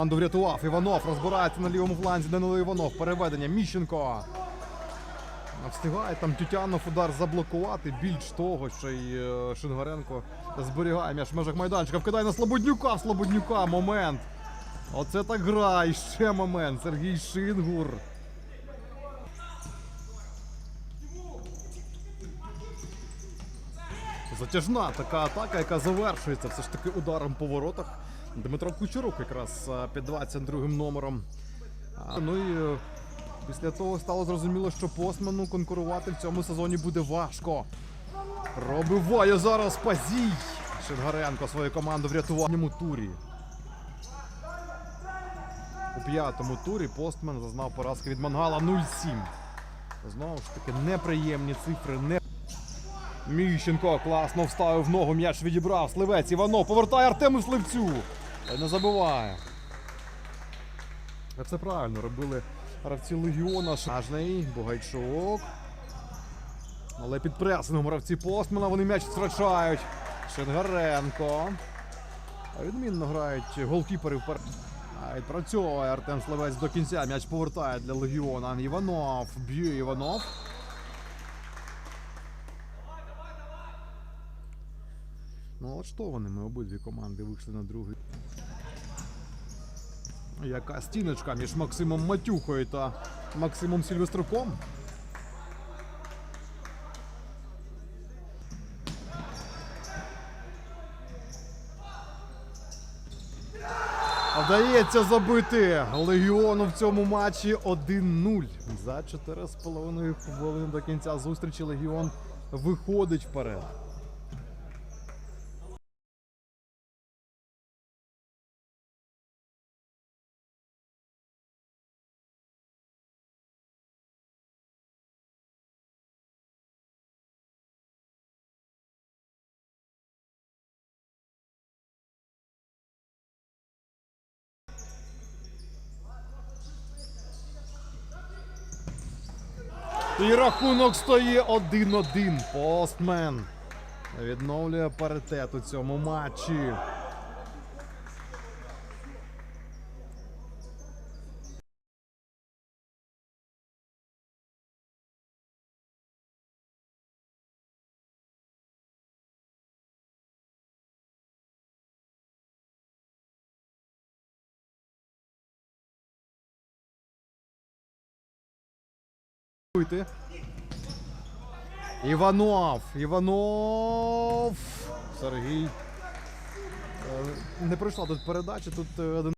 Команду врятував. Іванов розбирається на лівому фланзі. Данило Іванов. Переведення. Міщенко. Встигає там Тютянов удар заблокувати. Більш того, що й е, Шингаренко зберігає м'яч в межах майданчика. Вкидає на Слободнюка. Слободнюка. Момент. Оце так гра. І ще момент. Сергій Шингур. Затяжна така атака, яка завершується все ж таки ударом по воротах. Дмитро Кучерук якраз під 22 номером. Ну і е, після того стало зрозуміло, що Постману конкурувати в цьому сезоні буде важко. Пробиває зараз Пазій. Шингаренко свою команду в цьому турі. У п'ятому турі Постман зазнав поразки від Мангала 0-7. Знову ж таки, неприємні цифри, не Міщенко класно вставив ногу, м'яч відібрав. Сливець Іванов повертає Артему Сливцю. Не забиває. Це правильно робили гравці Легіона. Шажний, Бугайчук. Але під пресингом гравці Постмана вони м'яч втрачають. Шенгаренко. Відмінно грають голкіпери вперед. Відпрацьовує Артем Сливець до кінця. М'яч повертає для Легіона. Іванов. Б'є Іванов. Налаштованими обидві команди вийшли на другий. Яка стіночка між Максимом Матюхою та Максимом Сільвеструком? Вдається забити Легіону в цьому матчі 1-0. За 4,5 хвилини до кінця зустрічі Легіон виходить вперед. І рахунок стає 1-1. Постмен відновлює паритет у цьому матчі. Іванов. Іванов. Сергій. Е, Не пройшла тут передача. Тут е, один